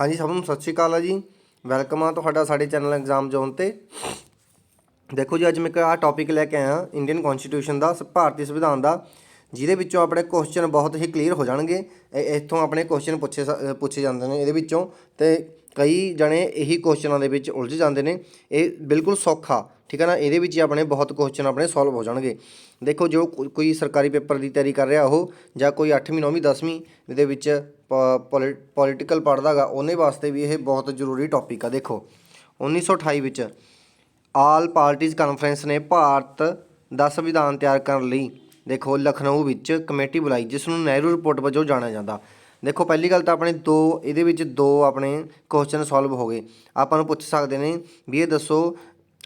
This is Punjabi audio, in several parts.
ਹਾਂਜੀ, ਸਭ ਨੂੰ ਸਤਿ ਸ਼੍ਰੀ ਅਕਾਲ ਆ ਜੀ। ਵੈਲਕਮ ਆ ਤੁਹਾਡਾ ਸਾਡੇ ਚੈਨਲ ਐਗਜ਼ਾਮ ਜ਼ੋਨ ਤੇ। ਦੇਖੋ ਜੀ, ਅੱਜ ਮੈਂ ਇੱਕ ਆ ਟੌਪਿਕ ਲੈ ਕੇ ਆਇਆ ਇੰਡੀਅਨ ਕਨਸਟੀਟਿਊਸ਼ਨ ਦਾ, ਸ- ਭਾਰਤੀ ਸੰਵਿਧਾਨ ਦਾ, ਜਿਹਦੇ ਵਿੱਚੋਂ ਆਪਣੇ ਕੁਐਸਚਨ ਬਹੁਤ ਹੀ ਕਲੀਅਰ ਹੋ ਜਾਣਗੇ। ਇੱਥੋਂ ਆਪਣੇ ਕੁਐਸਚਨ ਪੁੱਛੇ ਸ- ਪੁੱਛੇ ਜਾਂਦੇ ਨੇ ਇਹਦੇ ਵਿੱਚੋਂ। ਤੇ ਕਈ ਜਣੇ ਇਹੀ ਕੁਐਸਚਨਾਂ ਦੇ ਵਿੱਚ ਉਲਝ ਜਾਂਦੇ ਨੇ। ਇਹ ਬਿਲਕੁਲ ਸੌਖਾ। ਠੀਕ ਹੈ ਨਾ? ਇਹਦੇ ਵਿੱਚ ਹੀ ਆਪਣੇ ਬਹੁਤ ਕੁਐਸਚਨ ਆਪਣੇ ਸੋਲਵ ਹੋ ਜਾਣਗੇ। ਦੇਖੋ, ਜੋ ਕੋ- ਕੋਈ ਸਰਕਾਰੀ ਪੇਪਰ ਦੀ ਤਿਆਰੀ ਕਰ ਰਿਹਾ ਉਹ, ਜਾਂ ਕੋਈ 8ਵੀਂ 9ਵੀਂ 10ਵੀਂ ਦੇ ਵਿੱਚ ਪੋਲੀਟੀਕਲ ਪੜ੍ਹਦਾਗਾ ਉਹਨੇ ਵਾਸਤੇ ਵੀ ਇਹ ਬਹੁਤ ਜ਼ਰੂਰੀ ਟੌਪਿਕ ਆ। ਦੇਖੋ 1928 ਵਿੱਚ ਆਲ ਪਾਰਟੀਜ਼ ਕਾਨਫਰੰਸ ਨੇ ਭਾਰਤ ਦਾ ਸੰਵਿਧਾਨ ਤਿਆਰ ਕਰਨ ਲਈ, ਦੇਖੋ, ਲਖਨਊ ਵਿੱਚ ਕਮੇਟੀ ਬੁਲਾਈ, ਜਿਸ ਨੂੰ ਨਹਿਰੂ ਰਿਪੋਰਟ ਵਜੋਂ ਜਾਣਿਆ ਜਾਂਦਾ। ਦੇਖੋ, ਪਹਿਲੀ ਗੱਲ ਤਾਂ ਆਪਣੇ ਦੋ, ਇਹਦੇ ਵਿੱਚ ਦੋ ਆਪਣੇ ਕੁਐਸਚਨ ਸੋਲਵ ਹੋ ਗਏ। ਆਪਾਂ ਨੂੰ ਪੁੱਛ ਸਕਦੇ ਨੇ ਵੀ ਇਹ ਦੱਸੋ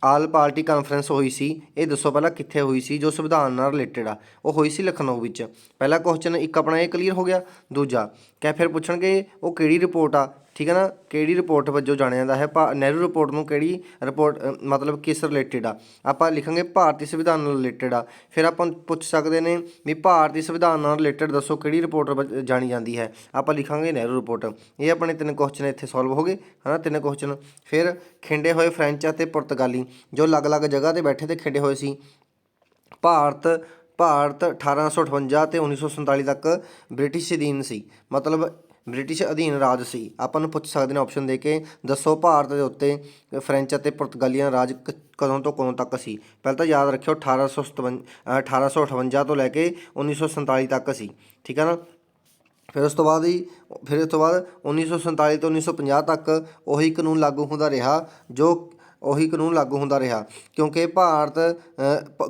ਆਲ ਪਾਰਟੀ ਕਾਨਫਰੰਸ ਹੋਈ ਸੀ, ਇਹ ਦੱਸੋ ਪਹਿਲਾਂ ਕਿੱਥੇ ਹੋਈ ਸੀ, ਜੋ ਸੰਵਿਧਾਨ ਨਾਲ ਰਿਲੇਟਡ ਆ, ਉਹ ਹੋਈ ਸੀ ਲਖਨਊ ਵਿੱਚ। ਪਹਿਲਾ ਕੁਐਸਚਨ ਇੱਕ ਆਪਣਾ ਇਹ ਕਲੀਅਰ ਹੋ ਗਿਆ, ਦੂਜਾ, ਕਿਆ ਫਿਰ ਪੁੱਛਣਗੇ, ਉਹ ਕਿਹੜੀ ਰਿਪੋਰਟ ਆ? ਠੀਕ ਹੈ ਨਾ? ਕਿਹੜੀ ਰਿਪੋਰਟ ਵਜੋਂ ਜਾਣਿਆ ਜਾਂਦਾ ਹੈ? ਭਾ- ਨਹਿਰੂ ਰਿਪੋਰਟ ਨੂੰ ਕਿਹੜੀ ਰਿਪੋਰਟ ਮਤਲਬ ਕਿਸ ਰਿਲੇਟਡ ਆ? ਆਪਾਂ ਲਿਖਾਂਗੇ ਭਾਰਤੀ ਸੰਵਿਧਾਨ ਨਾਲ ਰਿਲੇਟਡ ਆ। ਫਿਰ ਆਪਾਂ ਪੁੱਛ ਸਕਦੇ ਨੇ ਵੀ ਭਾਰਤੀ ਸੰਵਿਧਾਨ ਨਾਲ ਰਿਲੇਟਡ ਦੱਸੋ ਕਿਹੜੀ ਰਿਪੋਰਟ ਜਾਣੀ ਜਾਂਦੀ ਹੈ। ਆਪਾਂ ਲਿਖਾਂਗੇ ਨਹਿਰੂ ਰਿਪੋਰਟ ਇਹ ਆਪਣੇ ਤਿੰਨ ਕੁਐਸਚਨ ਇੱਥੇ ਸੋਲਵ ਹੋ ਗਏ, ਹਨਾ? ਤਿੰਨ ਕੁਐਸਚਨ ਫਿਰ ਖਿੰਡੇ ਹੋਏ ਫ੍ਰੈਂਚ ਅਤੇ ਪੁਰਤਗਾਲੀ ਜੋ ਅਲੱਗ-ਅਲੱਗ ਜਗ੍ਹਾ ਤੇ ਬੈਠੇ ਤੇ ਖਿੰਡੇ ਹੋਏ ਸੀ। ਭਾਰਤ ਭਾਰਤ 1858 ਤੇ 1947 ਤੱਕ ਬ੍ਰਿਟਿਸ਼ ਅਧੀਨ ਸੀ। ਮਤਲਬ ਬ੍ਰਿਟਿਸ਼ ਅਧੀਨ ਰਾਜ ਸੀ। ਆਪਾਂ ਨੂੰ ਪੁੱਛ ਸਕਦੇ ਨੇ ਆਪਸ਼ਨ ਦੇ ਕੇ ਦੱਸੋ ਭਾਰਤ ਦੇ ਉੱਤੇ ਫ੍ਰੈਂਚ ਅਤੇ ਪੁਰਤਗਾਲੀਆਂ ਰਾਜ ਕ- ਕਦੋਂ ਤੋਂ ਕਦੋਂ ਤੱਕ ਸੀ? ਪਹਿਲਾਂ ਤਾਂ ਯਾਦ ਰੱਖਿਓ 1857 ਅ, 1858 ਤੋਂ ਲੈ ਕੇ 1947 ਤੱਕ ਸੀ। ਠੀਕ ਹੈ ਨਾ? ਫਿਰ ਉਸ ਤੋਂ ਬਾਅਦ ਹੀ ਫਿਰ ਉਸ ਤੋਂ ਬਾਅਦ 1947 ਤੋਂ 1950 ਤੱਕ ਉਹੀ ਕਾਨੂੰਨ ਲਾਗੂ ਹੁੰਦਾ ਰਿਹਾ ਜੋ ਉਹੀ ਕਾਨੂੰਨ ਲਾਗੂ ਹੁੰਦਾ ਰਿਹਾ। ਕਿਉਂਕਿ ਭਾਰਤ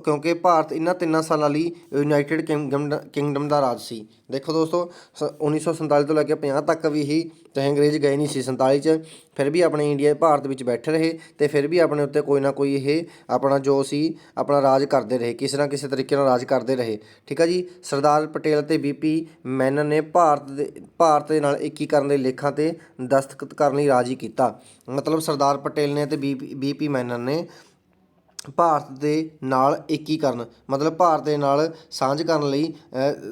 ਕਿਉਂਕਿ ਭਾਰਤ ਇਹਨਾਂ ਤਿੰਨਾਂ ਸਾਲਾਂ ਲਈ ਯੂਨਾਈਟਿਡ ਕਿੰਗਡਮ ਕਿੰਗਡਮ ਦਾ ਰਾਜ ਸੀ। ਦੇਖੋ ਦੋਸਤੋ, ਸ- 1947 ਤੋਂ ਲੈ ਕੇ 50 ਤੱਕ ਵੀ ਹੀ ਚਾਹੇ ਅੰਗਰੇਜ਼ ਗਏ ਨਹੀਂ ਸੀ 47 ਚ, ਫਿਰ ਵੀ ਆਪਣੇ ਇੰਡੀਆ, ਭਾਰਤ ਵਿੱਚ ਬੈਠੇ ਰਹੇ ਤੇ ਫਿਰ ਵੀ ਆਪਣੇ ਉੱਤੇ ਕੋਈ ਨਾ ਕੋਈ ਇਹ ਆਪਣਾ ਜੋ ਸੀ, ਆਪਣਾ ਰਾਜ ਕਰਦੇ ਰਹੇ, ਕਿਸੇ ਨਾ ਕਿਸੇ ਤਰੀਕੇ ਨਾਲ ਰਾਜ ਕਰਦੇ ਰਹੇ। ਠੀਕ ਆ ਜੀ? ਸਰਦਾਰ ਪਟੇਲ ਤੇ ਬੀਪੀ ਮੈਨਨ ਨੇ ਭਾਰਤ ਦੇ ਭਾਰਤ ਦੇ ਨਾਲ ਏਕੀਕਰਨ ਦੇ ਲੇਖਾਂ ਤੇ ਦਸਤਖਤ ਕਰਨ ਲਈ ਰਾਜੀ ਕੀਤਾ। ਮਤਲਬ ਸਰਦਾਰ ਪਟੇਲ ਨੇ ਤੇ ਬੀਪੀ ਬੀਪੀ ਮੈਨਨ ਨੇ ਭਾਰਤ ਦੇ ਨਾਲ ਏਕੀਕਰਨ, ਮਤਲਬ ਭਾਰਤ ਦੇ ਨਾਲ ਸਾਂਝ ਕਰਨ ਲਈ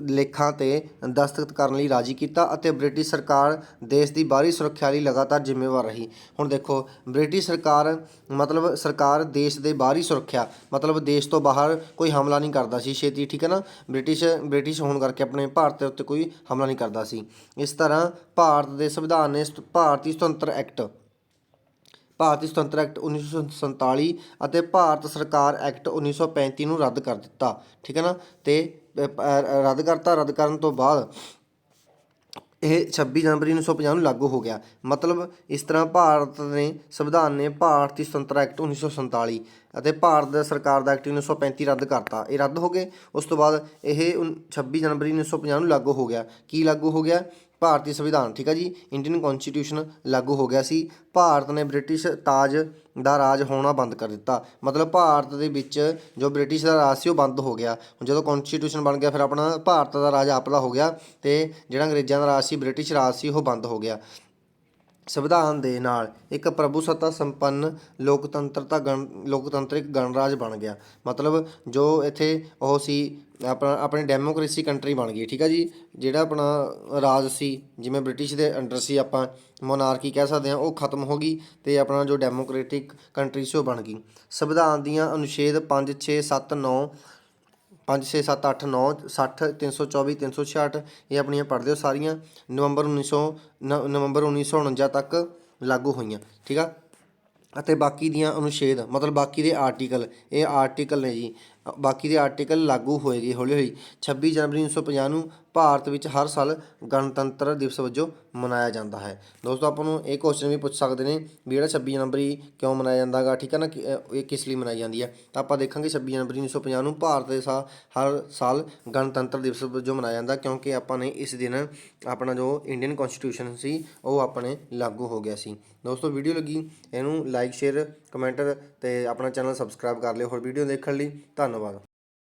ਲੇਖਾਂ ਤੇ ਦਸਤਖਤ ਕਰਨ ਲਈ ਰਾਜੀ ਕੀਤਾ ਅਤੇ ਬ੍ਰਿਟਿਸ਼ ਸਰਕਾਰ ਦੇਸ਼ ਦੀ ਬਾਹਰੀ ਸੁਰੱਖਿਆ ਲਈ ਲਗਾਤਾਰ ਜ਼ਿੰਮੇਵਾਰ ਰਹੀ। ਹੁਣ ਦੇਖੋ, ਬ੍ਰਿਟਿਸ਼ ਸਰਕਾਰ ਮਤਲਬ ਸਰਕਾਰ ਦੇਸ਼ ਦੇ ਬਾਹਰੀ ਸੁਰੱਖਿਆ, ਮਤਲਬ ਦੇਸ਼ ਤੋਂ ਬਾਹਰ ਕੋਈ ਹਮਲਾ ਨਹੀਂ ਕਰਦਾ ਸੀ, ਛੇਤੀ, ਠੀਕ ਹੈ ਨਾ? ਬ੍ਰਿਟਿਸ਼ ਬ੍ਰਿਟਿਸ਼ ਹੋਣ ਕਰਕੇ ਆਪਣੇ ਭਾਰਤ ਦੇ ਉੱਤੇ ਕੋਈ ਹਮਲਾ ਨਹੀਂ ਕਰਦਾ ਸੀ। ਇਸ ਤਰ੍ਹਾਂ ਭਾਰਤ ਦੇ ਸੰਵਿਧਾਨ ਨੇ ਸਤ- ਭਾਰਤੀ ਸੁਤੰਤਰ ਐਕਟ ਭਾਰਤੀ ਸੁਤੰਤਰ ਐਕਟ 1947 ਅਤੇ ਭਾਰਤ ਸਰਕਾਰ ਐਕਟ 1935 ਨੂੰ ਰੱਦ ਕਰ ਦਿੱਤਾ, ਠੀਕ ਹੈ ਨਾ? ਤੇ ਰੱਦ ਕਰਤਾ, ਰੱਦ ਕਰਨ ਤੋਂ ਬਾਅਦ ਇਹ 26 ਜਨਵਰੀ 1950 ਨੂੰ ਲਾਗੂ ਹੋ ਗਿਆ। ਮਤਲਬ ਇਸ ਤਰ੍ਹਾਂ ਭਾਰਤ ਨੇ, ਸੰਵਿਧਾਨ ਨੇ ਭਾਰਤੀ ਸੁਤੰਤਰ ਐਕਟ 1947 ਅਤੇ ਭਾਰਤ ਦਾ ਸਰਕਾਰ ਦਾ ਐਕਟ 1935 ਰੱਦ ਕਰਤਾ। ਇਹ ਰੱਦ ਹੋ ਗਏ। ਉਸ ਤੋਂ ਬਾਅਦ ਇਹ ਉਨ- 26 ਜਨਵਰੀ 1950 ਨੂੰ ਲਾਗੂ ਹੋ ਗਿਆ। ਕੀ ਲਾਗੂ ਹੋ ਗਿਆ? ਭਾਰਤੀ ਸੰਵਿਧਾਨ, ਠੀਕ ਆ ਜੀ? ਇੰਡੀਅਨ ਕਨਸਟੀਟਿਊਸ਼ਨ ਲਾਗੂ ਹੋ ਗਿਆ ਸੀ। ਭਾਰਤ ਨੇ ਬ੍ਰਿਟਿਸ਼ ਤਾਜ ਦਾ ਰਾਜ ਹੋਣਾ ਬੰਦ ਕਰ ਦਿੱਤਾ। ਮਤਲਬ ਭਾਰਤ ਦੇ ਵਿੱਚ ਜੋ ਬ੍ਰਿਟਿਸ਼ ਦਾ ਰਾਜ ਸੀ, ਉਹ ਬੰਦ ਹੋ ਗਿਆ। ਜਦੋਂ ਕਨਸਟੀਟਿਊਸ਼ਨ ਬਣ ਗਿਆ, ਫਿਰ ਆਪਣਾ ਭਾਰਤ ਦਾ ਰਾਜ ਆਪਦਾ ਹੋ ਗਿਆ ਤੇ ਜਿਹੜਾ ਅੰਗਰੇਜ਼ਾਂ ਦਾ ਰਾਜ ਸੀ ਬ੍ਰਿਟਿਸ਼ ਰਾਜ ਸੀ, ਉਹ ਬੰਦ ਹੋ ਗਿਆ। ਸੰਵਿਧਾਨ ਦੇ ਨਾਲ ਇੱਕ ਪ੍ਰਭੂਸੱਤਾ ਸੰਪੰਨ ਲੋਕਤੰਤਰਤਾ ਗਣ, ਲੋਕਤੰਤਰਿਕ ਗਣਰਾਜ ਬਣ ਗਿਆ। ਮਤਲਬ ਜੋ ਇੱਥੇ ਉਹ ਸੀ, ਆਪਣਾ, ਆਪਣੀ ਡੈਮੋਕ੍ਰੇਸੀ ਕੰਟਰੀ ਬਣ ਗਈ, ਠੀਕ ਆ ਜੀ? ਜਿਹੜਾ ਆਪਣਾ ਰਾਜ ਸੀ, ਜਿਵੇਂ ਬ੍ਰਿਟਿਸ਼ ਦੇ ਅੰਡਰ ਸੀ ਆਪਾਂ ਮੋਨਾਰਕੀ ਕਹਿ ਸਕਦੇ ਹਾਂ ਉਹ ਖਤਮ ਹੋ ਗਈ ਤੇ ਆਪਣਾ ਜੋ ਡੈਮੋਕ੍ਰੈਟਿਕ ਕੰਟਰੀ ਸੀ ਉਹ ਬਣ ਗਈ। ਸੰਵਿਧਾਨ ਦੀਆਂ ਅਨੁਛੇਦ 5 6 7 9 5 6 7 8 9 60 324 366 ਇਹ ਆਪਣੀਆਂ ਪੜ੍ਹਦੇ ਹੋ ਸਾਰੀਆਂ। ਨਵੰਬਰ 1900 ਨ- ਨਵੰਬਰ 1949 ਤੱਕ ਲਾਗੂ ਹੋਈਆਂ, ਠੀਕ ਆ? ਅਤੇ ਬਾਕੀ ਦੀਆਂ ਅਨੁਛੇਦ, ਮਤਲਬ ਬਾਕੀ ਦੇ ਆਰਟੀਕਲ ਇਹ ਆਰਟੀਕਲ ਨੇ ਜੀ। ਬਾਕੀ ਦੇ ਆਰਟੀਕਲ ਲਾਗੂ ਹੋਏਗੀ ਹੌਲੀ ਹੌਲੀ। 26 ਜਨਵਰੀ 1950 ਨੂੰ ਭਾਰਤ ਵਿੱਚ ਹਰ ਸਾਲ ਗਣਤੰਤਰ ਦਿਵਸ ਵਜੋਂ ਮਨਾਇਆ ਜਾਂਦਾ ਹੈ। ਦੋਸਤੋ ਆਪਾਂ ਨੂੰ ਇਹ ਕੁਐਸਚਨ ਵੀ ਪੁੱਛ ਸਕਦੇ ਨੇ ਵੀ ਜਿਹੜਾ 26 ਜਨਵਰੀ ਕਿਉਂ ਮਨਾਇਆ ਜਾਂਦਾਗਾ ਠੀਕ ਹੈ ਨਾ? ਕਿ, ਇਹ ਕਿਸ ਲਈ ਮਨਾਈ ਜਾਂਦੀ ਹੈ? ਤਾਂ ਆਪਾਂ ਦੇਖਾਂਗੇ 26 ਜਨਵਰੀ 1950 ਨੂੰ ਭਾਰਤ ਦੇ ਸਾ ਹਰ ਸਾਲ ਗਣਤੰਤਰ ਦਿਵਸ ਵਜੋਂ ਮਨਾਇਆ ਜਾਂਦਾ ਕਿਉਂਕਿ ਆਪਾਂ ਨੇ ਇਸ ਦਿਨ ਆਪਣਾ ਜੋ ਇੰਡੀਅਨ ਕਨਸਟੀਟਿਊਸ਼ਨ ਸੀ ਉਹ ਆਪਣੇ ਲਾਗੂ ਹੋ ਗਿਆ ਸੀ। ਦੋਸਤੋ ਵੀਡੀਓ ਲੱਗੀ ਇਹਨੂੰ ਲਾਈਕ ਸ਼ੇਅਰ ਕਮੈਂਟ ਤੇ ਆਪਣਾ ਚੈਨਲ ਸਬਸਕ੍ਰਾਈਬ ਕਰ ਲਿਓ ਹੋਰ ਵੀਡੀਓ ਦੇਖਣ ਲਈ ਧੰਨਵਾਦ। renovado.